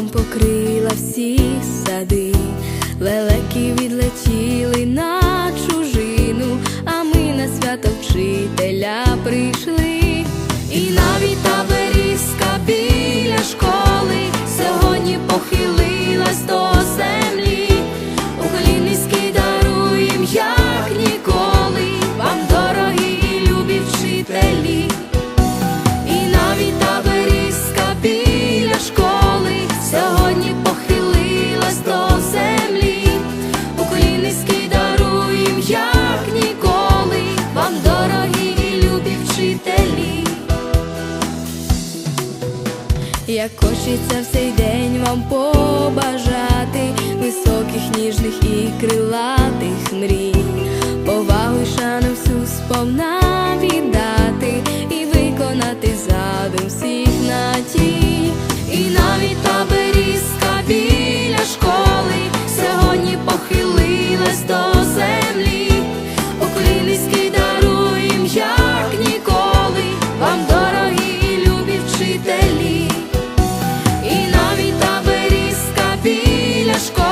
Листом покрила всі сади, лелеки відлетіли на чужину, а ми на свято вчителя прийшли і навіть там. як хочеться в цей день вам побажати високих, ніжних і крилатих мрій, повагу й шану всю сповна віддати і виконати задум всіх на ті, і навіть та берізка біль. as.